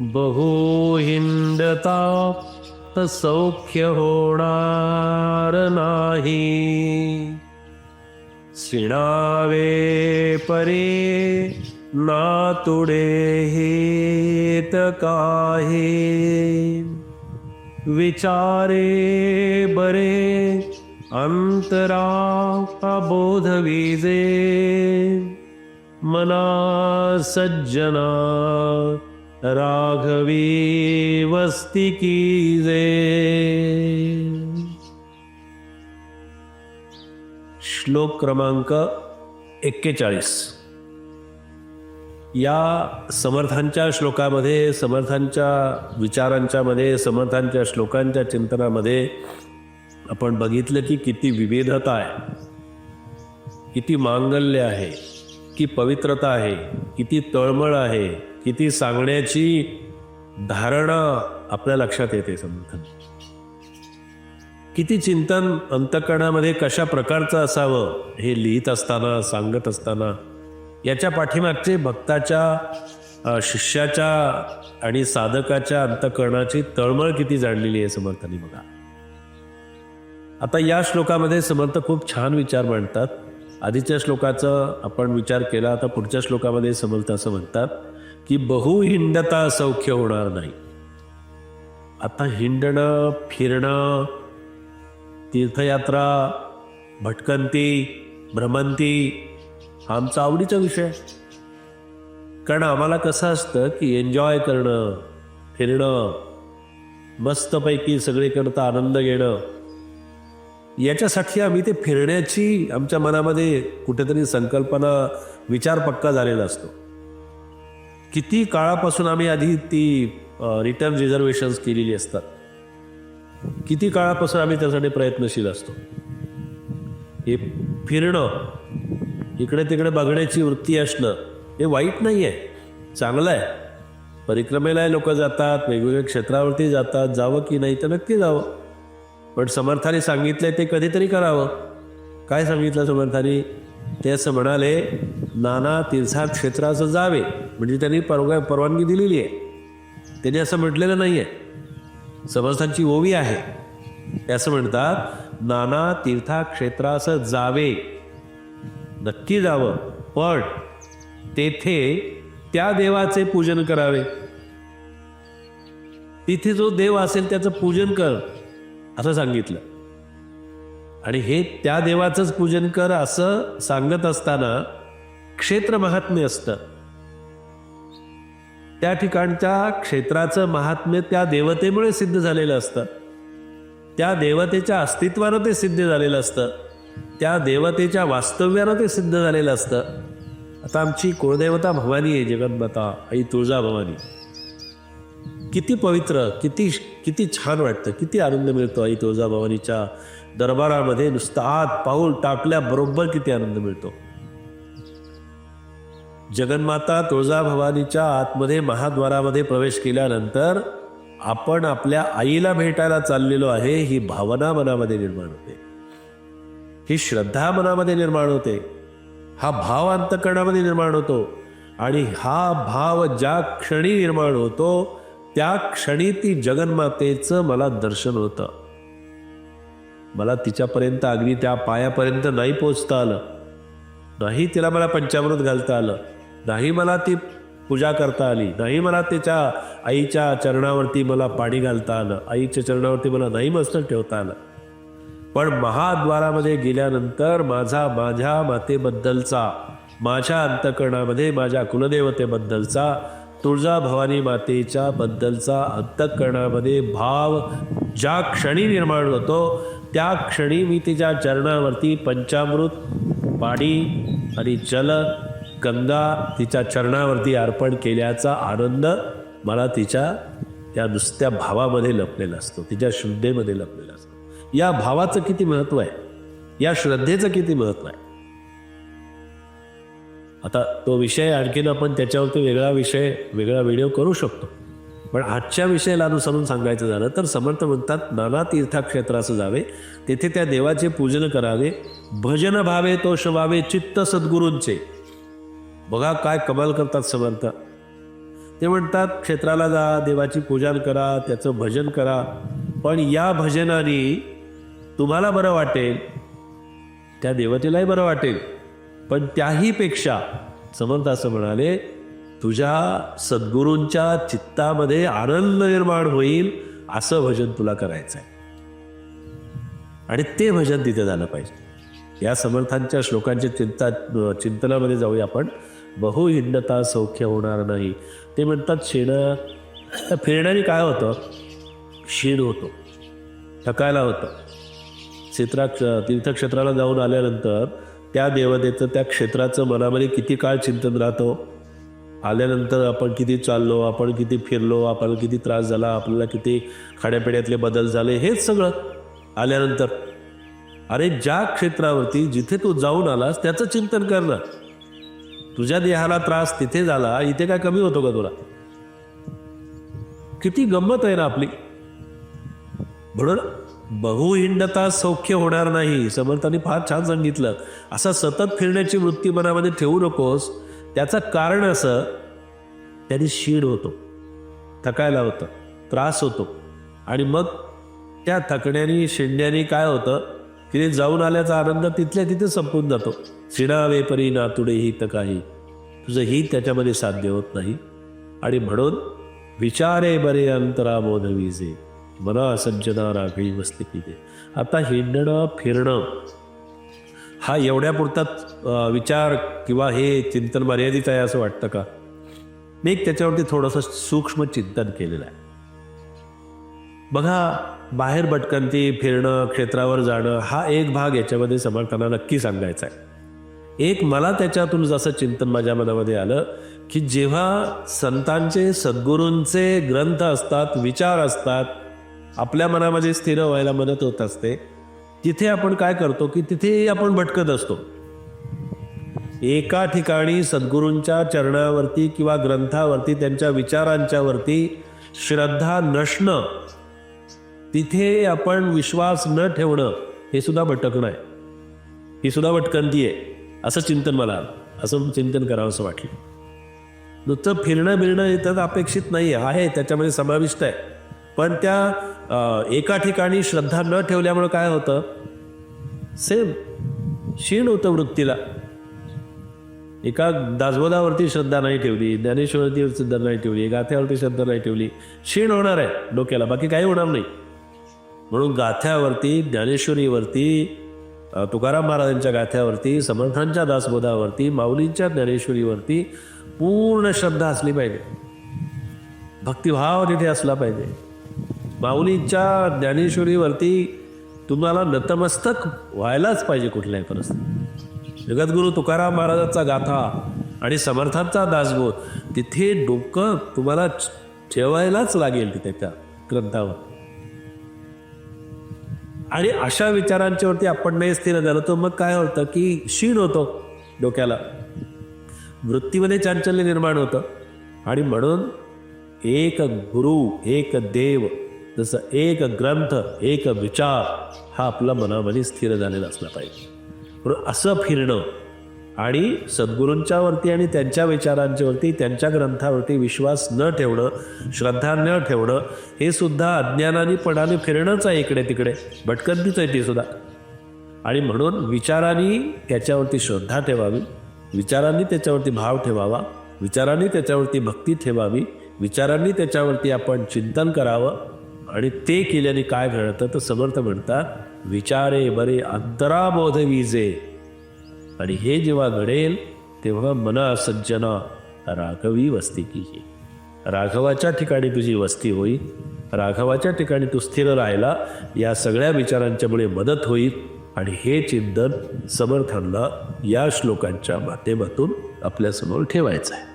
बहु हिंडता सौख्य होणार नाही सिणावे परे नातुडे हेत काहे विचारे बरे विजे मना सज्जना राघवी वस्ती की जे। श्लोक क्रमांक एक्केचाळीस. या समर्थांच्या श्लोकामध्ये समर्थांच्या विचारांच्या मध्ये समर्थांच्या श्लोकांच्या चिंतनामध्ये आपण बघितलं की किती विविधता आहे किती मांगल्य आहे की पवित्रता आहे किती तळमळ आहे किती सांगण्याची धारणा आपल्या लक्षात येते समर्थन. किती चिंतन अंतकरणामध्ये कशा प्रकारचं असावं हे लिहित असताना सांगत असताना याच्या पाठीमागचे भक्ताच्या शिष्याच्या आणि साधकाच्या अंतकरणाची तळमळ किती जाणलेली आहे समर्थांनी बघा. आता या श्लोकामध्ये समर्थ खूप छान विचार मांडतात. आधीच्या श्लोकाचं आपण विचार केला आता पुढच्या श्लोकामध्ये समर्थ असं म्हणतात. की बहु हिंडता सौख्य होणार नाही. आता हिंडणं फिरणं तीर्थयात्रा भटकंती भ्रमंती हा आमचा आवडीचा विषय कारण आम्हाला कसं असतं की एन्जॉय करणं फिरणं मस्तपैकी सगळीकडचा आनंद घेणं याच्यासाठी आम्ही ते फिरण्याची आमच्या मनामध्ये कुठेतरी संकल्पना विचार पक्का झालेला असतो. किती काळापासून आम्ही आधी ती रिटर्न रिझर्वेशन्स केलेली असतात? किती काळापासून आम्ही त्यासाठी प्रयत्नशील असतो? हे फिरणं इकडे तिकडे बघण्याची वृत्ती असणं हे वाईट नाही आहे चांगलं आहे. परिक्रमेला लोक जातात वेगवेगळ्या क्षेत्रावरती जातात जावं की नाही तर नक्की जावं. पण समर्थाने सांगितलंय ते कधीतरी करावं. काय सांगितलं समर्थाने? ते असं म्हणाले नाना तीर्था क्षेत्राचं जावे. म्हणजे त्यांनी परवा परवानगी दिलेली आहे. त्यांनी असं म्हटलेलं नाही आहे समर्थांची ओवी आहे. ते असं म्हणतात नाना तीर्था क्षेत्राचं जावे. नक्की जावं पण तेथे त्या देवाचे पूजन करावे. तिथे जो देव असेल त्याचं पूजन कर. असं सांगितलं. आणि हे त्या देवाचंच पूजन कर असं सांगत असताना क्षेत्र महात्म्य असतं. त्या ठिकाणच्या क्षेत्राचं महात्म्य त्या देवतेमुळे सिद्ध झालेलं असतं. त्या देवतेच्या अस्तित्वानं ते सिद्ध झालेलं असतं. त्या देवतेच्या वास्तव्यानं ते सिद्ध झालेलं असतं. आता आमची कुळदेवता भवानी आहे जगन्माता आई तुळजा भवानी. किती पवित्र किती किती छान वाटतं किती आनंद मिळतो आई तुळजाभवानीच्या दरबारामध्ये. नुसतं आत पाऊल टाकल्याबरोबर किती आनंद मिळतो. जगन्माता तुळजाभवानीच्या आतमध्ये महाद्वारामध्ये प्रवेश केल्यानंतर आपण आपल्या आईला भेटायला चाललेलो आहे ही भावना मनामध्ये निर्माण होते. ही श्रद्धा मनामध्ये निर्माण होते. हा भाव अंतकरणामध्ये निर्माण होतो. आणि हा भाव ज्या क्षणी निर्माण होतो त्या क्षणी ती जगन्मातेचं मला दर्शन होतं. मला तिच्यापर्यंत अगदी त्या पायापर्यंत नाही पोचता आलं. नाही तिला मला पंचामृत घालता आलं. नाही मला ती पूजा करता आली. नाही मला तिच्या आईच्या चरणावरती मला पाणी घालता आलं. आईच्या चरणावरती मला नाही मस्तक ठेवता आलं. पण महाद्वारामध्ये गेल्यानंतर माझा माझ्या मातेबद्दलचा माझ्या अंतकरणामध्ये माझ्या कुलदेवतेबद्दलचा तुळजा भवानी मातेच्या बद्दलचा अंतकरणामध्ये भाव ज्या क्षणी निर्माण होतो त्या क्षणी मी तिच्या चरणावरती पंचामृत पाणी आणि जल गंगा तिच्या चरणावरती अर्पण केल्याचा आनंद मला तिच्या त्या नुसत्या भावामध्ये लपलेला असतो तिच्या श्रद्धेमध्ये लपलेला असतो. या भावाचं किती महत्त्व आहे? या श्रद्धेचं किती महत्त्व आहे? आता तो विषय आणखीन आपण त्याच्यावरती वेगळा विषय वेगळा व्हिडिओ करू शकतो. पण आजच्या विषयाला अनुसरून सांगायचं झालं तर समर्थ म्हणतात नाना तीर्थक्षेत्राचं जावे तेथे त्या देवाचे पूजन करावे भजन भावे तो शवावे चित्त सद्गुरूंचे. बघा काय कमाल करतात समर्थ. ते म्हणतात क्षेत्राला जा देवाची पूजन करा त्याचं भजन करा पण या भजनाने तुम्हाला बरं वाटेल. त्या देवतेलाही बरं वाटेल. पण त्याहीपेक्षा समर्थ असं म्हणाले तुझ्या सद्गुरूंच्या चित्तामध्ये आनंद निर्माण होईल असं भजन तुला करायचं आहे आणि ते भजन तिथे झालं पाहिजे. या समर्थांच्या श्लोकांच्या चिंता चिंतनामध्ये जाऊया आपण. बहुहिंडता सौख्य होणार नाही. ते म्हणतात शेणं फिरण्याने काय होतं? क्षीण होतो थकायला होतं. क्षेत्रा तीर्थक्षेत्राला जाऊन आल्यानंतर त्या देवतेचं त्या क्षेत्राचं मनामध्ये किती काळ चिंतन राहतो? आल्यानंतर आपण किती चाललो आपण किती फिरलो आपण किती त्रास झाला आपल्याला किती खाण्यापिण्यातले बदल झाले हेच सगळं आल्यानंतर. अरे ज्या क्षेत्रावरती जिथे तू जाऊन आलास त्याचं चिंतन करणं. तुझ्या देहाला त्रास तिथे झाला इथे काय कमी होतो का तुला? किती गंमत आहे ना आपली. म्हणून बहुहिंडता सौख्य होणार नाही. समर्थांनी फार छान सांगितलं. असा सतत फिरण्याची वृत्ती मनामध्ये ठेवू नकोस. त्याचं कारण असं त्याने शीड होतो. थकायला होतं. त्रास होतो. आणि मग त्या थकण्याने शिंड्याने काय होतं? की ते जाऊन आल्याचा आनंद तिथल्या तिथे संपून जातो. शिणावे परी नातुडे हित काही. तुझं हित त्याच्यामध्ये साध्य होत नाही. आणि म्हणून विचारे बरे अंतरा बोध विजे. मला सज्जना राखळी वस्ती पिते. आता हिंडणं फिरणं हा एवढ्यापुरता विचार किंवा हे चिंतन मर्यादित आहे असं वाटतं का? मी एक त्याच्यावरती थोडंसं सूक्ष्म चिंतन केलेलं आहे. बघा बाहेर भटकंती फिरणं क्षेत्रावर जाणं हा एक भाग याच्यामध्ये समर्थांना नक्की सांगायचा आहे. एक मला त्याच्यातून जसं चिंतन माझ्या मनामध्ये आलं की जेव्हा संतांचे सद्गुरूंचे ग्रंथ असतात विचार असतात आपल्या मनामध्ये स्थिर व्हायला मदत होत असते. तिथे आपण काय करतो की तिथेही आपण भटकत असतो. एका ठिकाणी सद्गुरूंच्या चरणावरती किंवा ग्रंथावरती त्यांच्या विचारांच्या वरती श्रद्धा नसणं तिथे आपण विश्वास न ठेवणं हे सुद्धा भटकणं आहे. ही सुद्धा भटकंती आहे असं चिंतन मला असं चिंतन करावं असं वाटलं. नुसतं फिरणं बिरणं इथं अपेक्षित नाही आहे त्याच्यामध्ये समाविष्ट आहे. पण त्या एका ठिकाणी श्रद्धा न ठेवल्यामुळं काय होतं? सेम क्षीण होतं वृत्तीला. एका दासबोधावरती श्रद्धा नाही ठेवली ज्ञानेश्वरती श्रद्धा नाही ठेवली गाथ्यावरती श्रद्धा नाही ठेवली क्षीण होणार आहे डोक्याला बाकी काही होणार नाही. म्हणून गाथ्यावरती ज्ञानेश्वरीवरती तुकाराम महाराजांच्या गाथ्यावरती समर्थांच्या दासबोधावरती माऊलींच्या ज्ञानेश्वरीवरती पूर्ण श्रद्धा असली पाहिजे. भक्तिभाव तिथे असला पाहिजे. माऊलींच्या ज्ञानेश्वरीवरती तुम्हाला नतमस्तक व्हायलाच पाहिजे कुठल्याही परिस्थितीत. जगद्गुरु तुकाराम महाराजांचा गाथा आणि समर्थांचा दासबोध तिथे डोकं तुम्हाला ठेवायलाच लागेल तिथे त्या ग्रंथावर. आणि अशा विचारांच्यावरती आपण नाही स्थिर झालं तर मग काय होतं की क्षीण होतो डोक्याला. वृत्तीमध्ये चांचल्य निर्माण होतं. आणि म्हणून एक गुरु एक देव जसं एक ग्रंथ एक विचार हा आपला मनामध्ये स्थिर झालेला असला पाहिजे. म्हणून असं फिरणं आणि सद्गुरूंच्यावरती आणि त्यांच्या विचारांच्यावरती त्यांच्या ग्रंथावरती विश्वास न ठेवणं श्रद्धा न ठेवणं हे सुद्धा अज्ञानाने पणाने फिरणंच आहे इकडे तिकडे. भटकंतीच आहे ती सुद्धा. आणि म्हणून विचारांनी त्याच्यावरती श्रद्धा ठेवावी विचारांनी त्याच्यावरती भाव ठेवावा विचारांनी त्याच्यावरती भक्ती ठेवावी विचारांनी त्याच्यावरती आपण चिंतन करावं आणि ते केल्याने काय घडतं तर समर्थ म्हणतात विचारे बरे अंतराबोध विजे. आणि हे जेव्हा घडेल तेव्हा मना सज्जना राघवी वस्ती की राघवाच्या ठिकाणी तुझी वस्ती होईल. राघवाच्या ठिकाणी तू स्थिर राहिला या सगळ्या विचारांच्यामुळे मदत होईल. आणि हे चिंतन समर्थांना या श्लोकांच्या माध्यमातून आपल्यासमोर ठेवायचं आहे